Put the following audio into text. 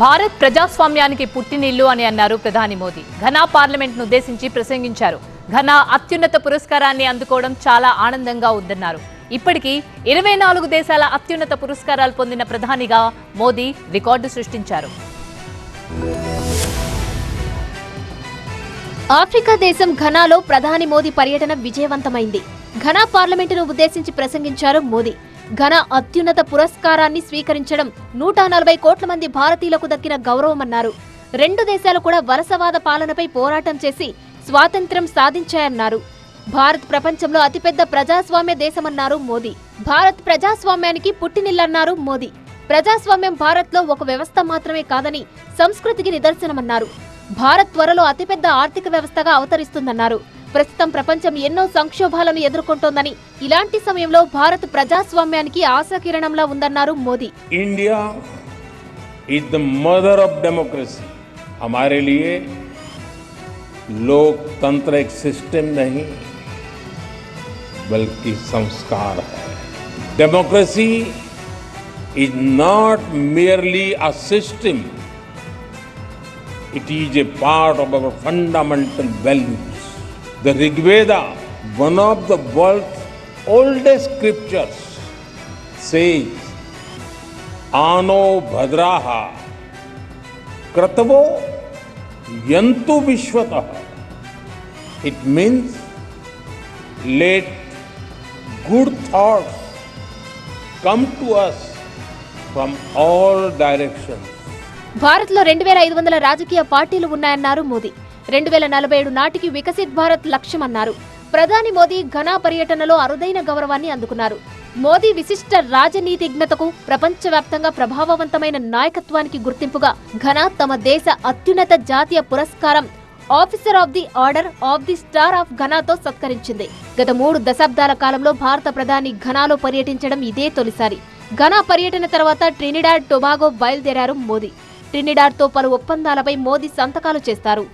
భారత్ ప్రజాస్వామ్యానికి పుట్టినిల్లు అని అన్నారు ప్రధాని మోదీ. ఘనా పార్లమెంట్ను ఉద్దేశించి ప్రసంగించారు. ఘనా అత్యున్నత పురస్కారాన్ని అందుకోవడం చాలా ఆనందంగా ఉందన్నారు. ఇప్పటికీ ఇరవై నాలుగు దేశాల అత్యున్నత పురస్కారాలు పొందిన ప్రధానిగా మోదీ రికార్డు సృష్టించారు. ఆఫ్రికా దేశం ఘనాలో ప్రధాని మోదీ పర్యటన విజయవంతమైంది. ఘనా పార్లమెంటును ఉద్దేశించి ప్రసంగించారు మోదీ. ఘన అత్యున్నత పురస్కారాన్ని స్వీకరించడం నూట నలభై కోట్ల మంది భారతీయులకు దక్కిన గౌరవమన్నారు. రెండు దేశాలు కూడా వలసవాద పాలనపై పోరాటం చేసి స్వాతంత్ర్యం సాధించాయన్నారు. భారత్ ప్రపంచంలో అతిపెద్ద ప్రజాస్వామ్య దేశమన్నారు మోదీ. భారత్ ప్రజాస్వామ్యానికి పుట్టినిల్లన్నారు మోదీ. ప్రజాస్వామ్యం భారత్లో ఒక వ్యవస్థ మాత్రమే కాదని సంస్కృతికి నిదర్శనమన్నారు. భారత్ త్వరలో అతిపెద్ద ఆర్థిక వ్యవస్థగా అవతరిస్తుందన్నారు. ప్రస్తుతం ప్రపంచం ఎన్నో సంక్షోభాలను ఎదుర్కొంటోందని ఇలాంటి సమయంలో భారత్ ప్రజాస్వామ్యానికి ఆశాకిరణంలా ఉందన్నారు Modi India is the mother of democracy हमारे लिए लोकतंत्र एक सिस्टम नहीं बल्कि संस्कार है democracy is not merely a system it is a part of our fundamental values the Rigveda one of the world oldest scriptures say ఆనో భద్రాహ క్రతవో ఎంతు విశ్వత it means let good thoughts come to us from all direction భారత్లో రెండు వేల ఐదు వందల రాజకీయ పార్టీలు ఉన్నాయన్నారు మోదీ. రెండు వేల నలభై ఏడు నాటికి వికసిత్ భారత్ లక్ష్యమన్నారు. ప్రధాని మోదీ ఘనా పర్యటనలో అరుదైన గౌరవాన్ని అందుకున్నారు. మోదీ విశిష్ట రాజనీతిజ్ఞతకు ప్రపంచవ్యాప్తంగా ప్రభావవంతమైన నాయకత్వానికి గుర్తింపుగా ఘనా తమ దేశ అత్యున్నత జాతీయ పురస్కారం officer of the order of the star of ఘనాతో సత్కరించింది. గత మూడు దశాబ్దాల కాలంలో భారత ప్రధాని ఘనాలో పర్యటించడం ఇదే తొలిసారి. ఘనా పర్యటన తర్వాత ట్రినిడాడ్ టొబాగో బయలుదేరారు మోదీ. ట్రినిడాడ్తో పలు ఒప్పందాలపై మోదీ సంతకాలు చేస్తారు.